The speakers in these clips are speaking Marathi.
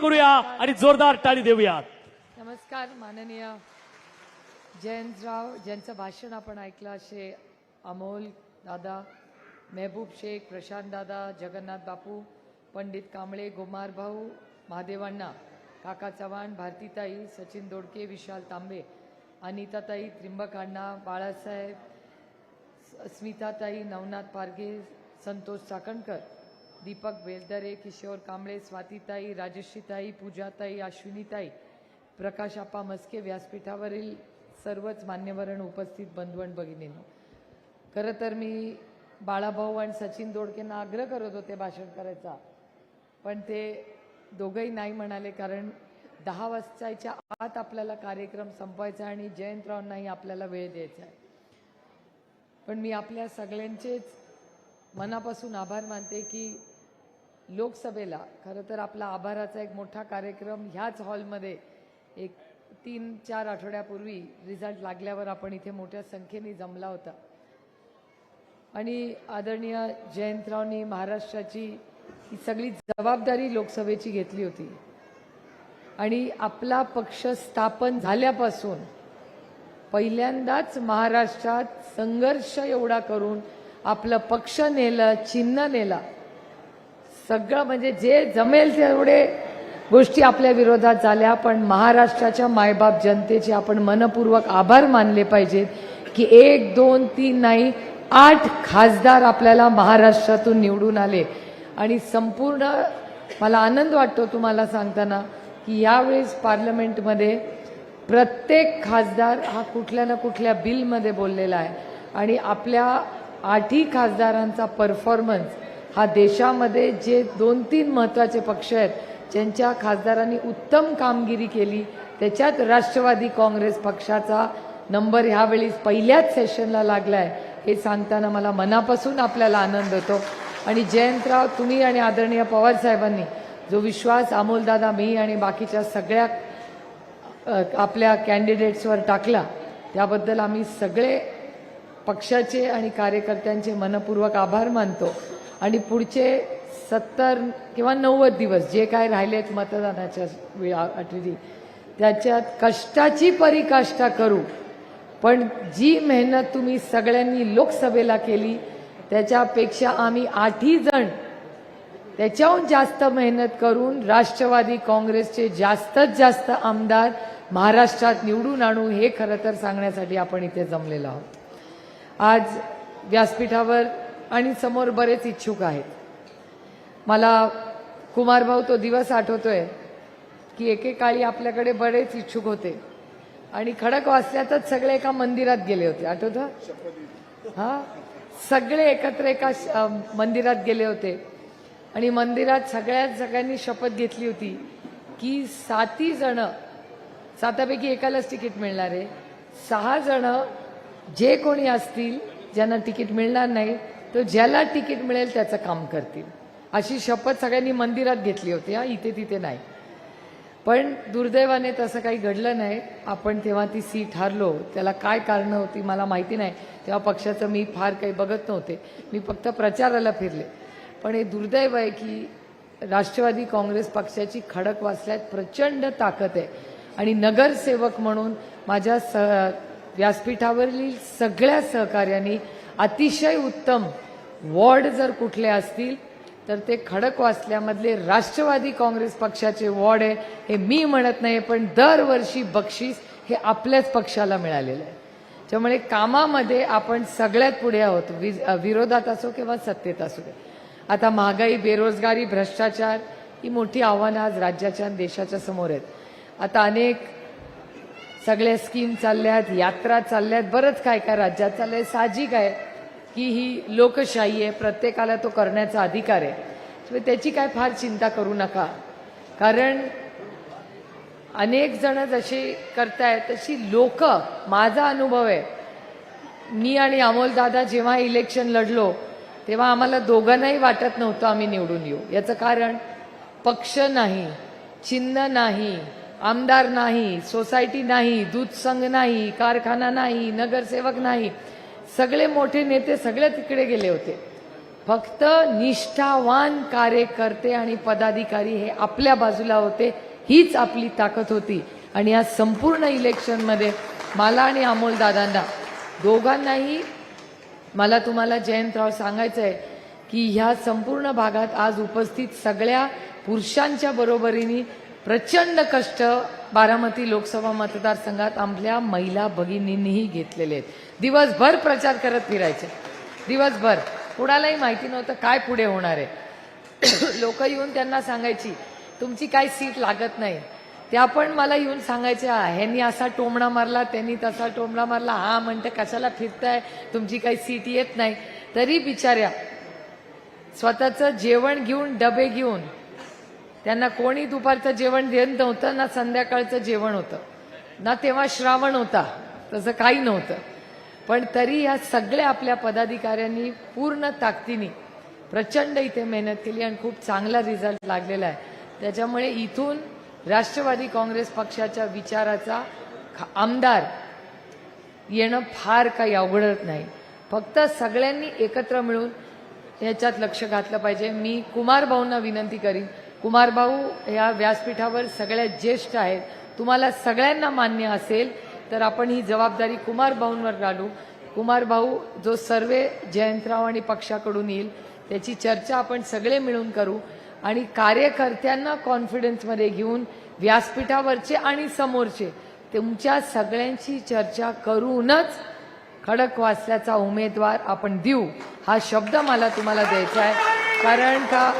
करूया आणि जोरदार टाळी देऊयात. नमस्कार माननीय जयंतराव ज्यांचं भाषण आपण ऐकलं असे अमोल दादा मेहबूब शेख प्रशांत दादा जगन्नाथ बापू पंडित कांबळे गोमार भाऊ महादेवांना काका चव्हाण भारतीताई सचिन दोडके विशाल तांबे अनिताताई त्रिंबक अण्णा बाळासाहेब स्मिताताई नवनाथ पारगे संतोष चाकणकर दीपक बेलदरे किशोर कांबळे स्वातीताई राजश्रीताई पूजाताई अश्विनीताई. प्रकाश आप्पा मस्के व्यासपीठावरील सर्वच मान्यवरण उपस्थित बंधवण आणि भगिनींनो. खरं तर मी बाळाभाऊ आणि सचिन दोडकेंना आग्रह करत होते भाषण करायचा. पण ते दोघंही नाही म्हणाले कारण दहा वाजताच्या आत आपल्याला कार्यक्रम संपवायचा आहे आणि जयंतरावांनाही आपल्याला वेळ द्यायचा आहे. पण मी आपल्या सगळ्यांचेच मनापासून आभार मानते की लोकसभेला. खरं तर आपला आभाराचा एक मोठा कार्यक्रम ह्याच हॉलमध्ये एक तीन चार आठवड्यापूर्वी रिझल्ट लागल्यावर आपण इथे मोठ्या संख्येने जमला होता. आणि आदरणीय जयंतरावनी महाराष्ट्राची ही सगळी जबाबदारी लोकसभेची घेतली होती. आणि आपला पक्ष स्थापन झाल्यापासून पहिल्यांदाच महाराष्ट्रात संघर्ष एवढा करून आपलं पक्ष नेलं चिन्ह नेला. सगळं म्हणजे जे जमेल तेवढे गोष्टी आपल्या विरोधात झाल्या पण महाराष्ट्राच्या मायबाप जनतेचे आपण मनपूर्वक आभार मानले पाहिजेत की एक दोन तीन नाही आठ खासदार आपल्याला महाराष्ट्रातून निवडून आले. आणि संपूर्ण मला आनंद वाटतो तुम्हाला सांगताना की यावेळेस पार्लमेंटमध्ये प्रत्येक खासदार हा कुठल्या ना कुठल्या बिलमध्ये बोललेला आहे. आणि आपल्या आठही खासदारांचा परफॉर्मन्स हा देशामध्ये जे दोन तीन महत्त्वाचे पक्ष आहेत ज्यांच्या खासदारांनी उत्तम कामगिरी केली त्याच्यात राष्ट्रवादी काँग्रेस पक्षाचा नंबर ह्यावेळी पहिल्याच सेशनला लागलाय हे सांगताना मला मनापासून आपल्याला आनंद होतो. आणि जयंतराव तुम्ही आणि आदरणीय पवार साहेबांनी जो विश्वास अमोलदादा मी आणि बाकीच्या सगळ्या आपल्या कॅन्डिडेट्सवर टाकला त्याबद्दल आम्ही सगळे पक्षाचे आणि कार्यकर्त्यांचे मनपूर्वक आभार मानतो. आणि पुढचे सत्तर किंवा नव्वद दिवस जे काय राहिलेत मतदानाच्या वेळा त्याच्यात कष्टाची परिकाष्ठा करू. पण जी मेहनत तुम्ही सगळ्यांनी लोकसभेला केली त्याच्यापेक्षा आम्ही आठही जण त्याच्याहून जास्त मेहनत करून राष्ट्रवादी काँग्रेसचे जास्तीत जास्त आमदार महाराष्ट्रात निवडून आणू हे खरं तर सांगण्यासाठी आपण इथे जमलेलो आहोत. आज व्यासपीठावर आणि समोर बरेच इच्छुक आहेत. मला कुमारभाऊ तो दिवस आठवतोय की एकेकाळी आपल्याकडे बरेच इच्छुक होते आणि खडक वाचल्यातच सगळे एका मंदिरात गेले होते. आठवतं? हा? सगळे एकत्र एका श- मंदिरात गेले होते. आणि मंदिरात सगळ्यात सगळ्यांनी शपथ घेतली होती की साती जण सातापैकी एकालाच तिकीट मिळणार आहे. सहा जण जे कोणी असतील ज्यांना तिकीट मिळणार नाही तो ज्याला तिकीट मिळेल त्याचं काम करतील. अशी शपथ सगळ्यांनी मंदिरात घेतली होती. हा इथे तिथे नाही. पण दुर्दैवाने तसं काही घडलं नाही. आपण तेव्हा ती सीट हारलो. त्याला काय कारणं होती मला माहिती नाही. तेव्हा पक्षाचं मी फार काही बघत नव्हते. मी फक्त प्रचाराला फिरले. पण हे दुर्दैव आहे की राष्ट्रवादी काँग्रेस पक्षाची खडक वाचल्यात प्रचंड ताकद आहे. आणि नगरसेवक म्हणून माझ्या स व्यासपीठावरील सगळ्या सहकार्यांनी अतिशय उत्तम वॉर्ड जर कुठले असतील तर ते खडकवासल्यामधले राष्ट्रवादी काँग्रेस पक्षाचे वॉर्ड आहे. हे मी म्हणत नाही पण दरवर्षी बक्षीस हे आपल्याच पक्षाला मिळालेलं आहे. त्यामुळे कामामध्ये आपण सगळ्यात पुढे आहोत. विरोधात असो किंवा सत्तेत असो. दे. आता महागाई बेरोजगारी भ्रष्टाचार ही मोठी आव्हानं आज राज्याच्या आणि देशाच्या समोर आहेत. आता अनेक सगळ्या स्कीम चालल्यात यात्रा चालल्यात बरंच काय काय राज्यात चाललंय साहजिक आहे. की ही लोकशाही आहे प्रत्येकाला तो करण्याचा अधिकार आहे. त्याची काय फार चिंता करू नका. कारण अनेक जण जशी करतायत तशी लोक माझा अनुभव आहे मी आणि अमोलदादा जेव्हा इलेक्शन लढलो तेव्हा आम्हाला दोघांनाही वाटत नव्हतं आम्ही निवडून येऊ. याचं कारण पक्ष नाही चिन्ह नाही आमदार नाही सोसायटी नाही दूध संघ नाही कारखाना नाही नगरसेवक नाही सगळे मोठे नेते सगळे तिकडे गेले होते. फक्त निष्ठावान कार्यकर्ते आणि पदाधिकारी हे आपल्या बाजूला होते हीच आपली ताकद होती. आणि या संपूर्ण इलेक्शनमध्ये मला आणि अमोल दादांना दोघांनाही मला तुम्हाला जयंतराव सांगायचं आहे की ह्या संपूर्ण भागात आज उपस्थित सगळ्या पुरुषांच्या बरोबरीने प्रचंड कष्ट बारामती लोकसभा मतदारसंघात आपल्या महिला भगिनींनीही घेतलेले आहेत. दिवसभर प्रचार करत फिरायचे. दिवसभर. कुणालाही माहिती नव्हतं काय पुढे होणार आहे. लोक येऊन त्यांना सांगायची तुमची काही सीट लागत नाही. त्या पण मला येऊन सांगायच्या ह्यांनी असा टोमणा मारला त्यांनी तसा टोमणा मारला. हा म्हणते कशाला फिरताय? तुमची काही सीट येत नाही. तरी बिचाऱ्या स्वतःचं जेवण घेऊन डबे घेऊन त्यांना कोणी दुपारचं जेवण देत नव्हतं ना संध्याकाळचं जेवण होतं ना तेव्हा श्रावण होता तसं काही नव्हतं. पण तरी ह्या सगळ्या आपल्या पदाधिकाऱ्यांनी पूर्ण ताकदीने प्रचंड इथे मेहनत केली आणि खूप चांगला रिझल्ट लागलेला आहे. त्याच्यामुळे इथून राष्ट्रवादी काँग्रेस पक्षाच्या विचाराचा आमदार येणं फार काही अवघडत नाही. फक्त सगळ्यांनी एकत्र मिळून याच्यात लक्ष घातलं पाहिजे. मी कुमार भाऊंना विनंती करीन कुमारभाऊ ह्या या व्यासपीठावर सगळ्यात ज्येष्ठ आहेत. तुम्हाला सगळ्यांना मान्य असेल तर आपण ही जबाबदारी कुमारभाऊंवर घालू. कुमारभाऊ जो सर्वे जयंतराव आणि पक्षाकडून येईल त्याची चर्चा आपण सगळे मिळून करू आणि कार्यकर्त्यांना कॉन्फिडन्समध्ये घेऊन व्यासपीठावरचे आणि समोरचे तुमच्या सगळ्यांची चर्चा करूनच खडकवासल्याचा उमेदवार आपण देऊ. हा शब्द मला तुम्हाला द्यायचा आहे. कारण का?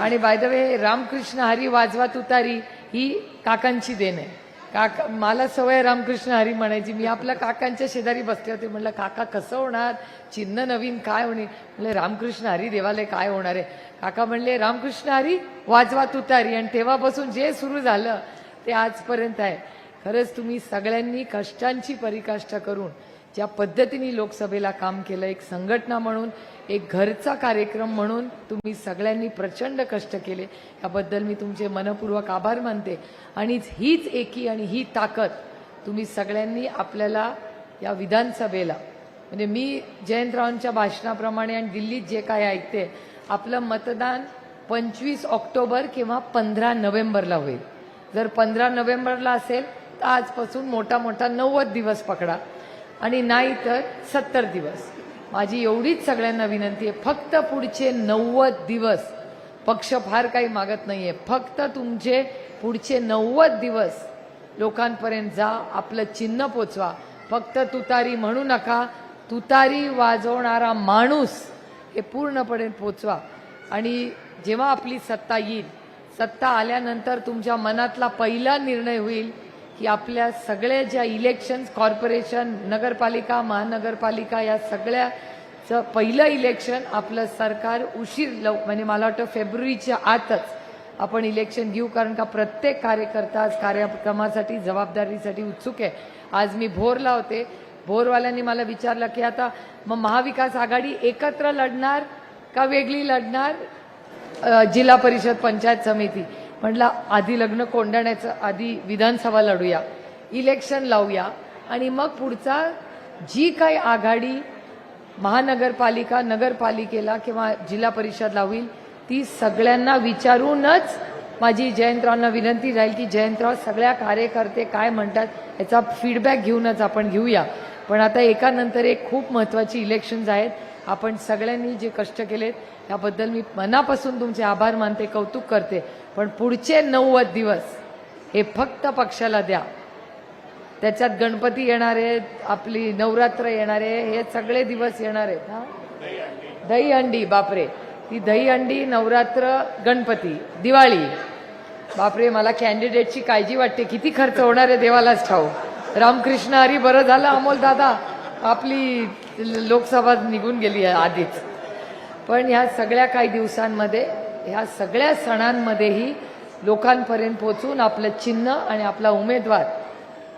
आणि by the way Ramakrishna Hari वाजवा तुतारी ही काकांची देण आहे. काका मला सवय रामकृष्ण हरी म्हणायची. मी आपल्या काकांच्या शेजारी बसले होते. म्हणलं काका कसं होणार? चिन्ह नवीन काय होणे? म्हणले रामकृष्ण हरी देवालय काय होणार आहे? काका म्हणले रामकृष्ण हरी वाजवा तुतारी. आणि तेव्हापासून जे सुरू झालं ते आजपर्यंत आहे. खरंच तुम्ही सगळ्यांनी कष्टांची परिकाष्ठा करून ज्या पद्धतीने लोकसभेला काम केलं एक संघटना म्हणून एक घरचा कार्यक्रम म्हणून तुम्ही सगळ्यांनी प्रचंड कष्ट केले. याबद्दल मी तुमचे मनपूर्वक आभार मानते. आणि हीच एकी आणि ही ताकद तुम्ही सगळ्यांनी आपल्याला या विधानसभेला म्हणजे मी जयंतरावांच्या भाषणाप्रमाणे आणि दिल्लीत जे काय ऐकते आपलं मतदान पंचवीस ऑक्टोबर किंवा पंधरा नोव्हेंबरला होईल. जर पंधरा नोव्हेंबरला असेल तर आजपासून मोठा मोठा नव्वद दिवस पकडा. आणि नाही तर सत्तर दिवस. माझी एवढीच सगळ्यांना विनंती आहे फक्त पुढचे नव्वद दिवस. पक्ष फार काही मागत नाही आहे फक्त तुमचे पुढचे नव्वद दिवस. लोकांपर्यंत जा आपलं चिन्ह पोचवा. फक्त तुतारी म्हणू नका. तुतारी वाजवणारा माणूस हे पूर्णपणे पोचवा. आणि जेव्हा आपली सत्ता येईल सत्ता आल्यानंतर तुमच्या मनातला पहिला निर्णय होईल की आपल्या सगळ्या ज्या इलेक्शन्स कॉर्पोरेशन नगरपालिका महानगरपालिका या सगळ्याचं पहिलं इलेक्शन आपलं सरकार उशीर लव म्हणजे मला वाटतं फेब्रुवारीच्या आतच आपण इलेक्शन घेऊ कारण का प्रत्येक कार्यकर्ता आज कार्यक्रमासाठी जबाबदारीसाठी उत्सुक आहे. आज मी भोरला होते. भोरवाल्यांनी मला विचारलं की आता मग महाविकास आघाडी एकत्र लढणार का वेगळी लढणार? जिल्हा परिषद पंचायत समिती. म्हटलं आधी लग्न कोंडाण्याचं आधी विधानसभा लढूया. इलेक्शन लावूया. आणि मग पुढचा जी काही आघाडी महानगरपालिका नगरपालिकेला किंवा जिल्हा परिषदला होईल ती सगळ्यांना विचारूनच माझी जयंतरावांना विनंती राहील की जयंतराव सगळ्या कार्यकर्ते काय म्हणतात याचा फीडबॅक घेऊनच आपण घेऊया. पण आता एकानंतर एक खूप महत्वाची इलेक्शन्स आहेत. आपण सगळ्यांनी जे कष्ट केलेत त्याबद्दल मी मनापासून तुमचे आभार मानते कौतुक करते. पण पुढचे नव्वद दिवस हे फक्त पक्षाला द्या. त्याच्यात गणपती येणार आहेत आपली नवरात्र येणार आहे हे सगळे दिवस येणार आहेत हा? दही अंडी बापरे. ती दही अंडी नवरात्र गणपती दिवाळी. बापरे मला कॅन्डिडेटची काळजी वाटते. किती खर्च होणार आहे देवालाच ठाऊ. रामकृष्ण हरी बरं झालं अमोल दादा. आपली लोकसभा निघून गेली आहे आधीच. पण ह्या सगळ्या काही दिवसांमध्ये ह्या सगळ्या सणांमध्येही लोकांपर्यंत पोचून आपलं चिन्ह आणि आपला उमेदवार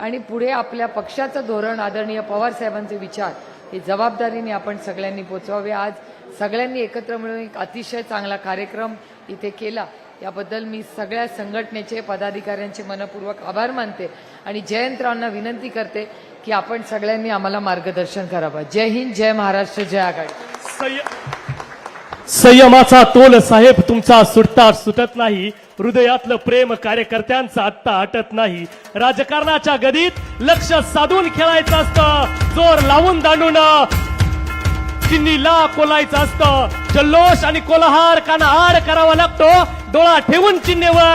आणि पुढे आपल्या पक्षाचं धोरण आदरणीय पवारसाहेबांचे विचार हे जबाबदारीने आपण सगळ्यांनी पोचवावे आज सगळ्यांनी एकत्र मिळून एक अतिशय चांगला कार्यक्रम इथे केला. याबद्दल मी सगळ्या संघटनेचे पदाधिकाऱ्यांचे मनपूर्वक आभार मानते आणि जयंतरावांना विनंती करते की आपण सगळ्यांनी आम्हाला मार्गदर्शन करावं. जय हिंद जय महाराष्ट्र जय आघाडी. संयमाचा तोल साहेब तुमचा सुटता सुटत नाही. हृदयातलं प्रेम कार्यकर्त्यांचं आत्ता हटत नाही. राजकारणाच्या गदीत लक्ष साधून खेळायचं असतं. जोर लावून दांडून चिन्नीला कोलायचं असतं. जल्लोष आणि कोलाहार काना आड करावा लागतो. डोळा ठेवून चिन्हेवर.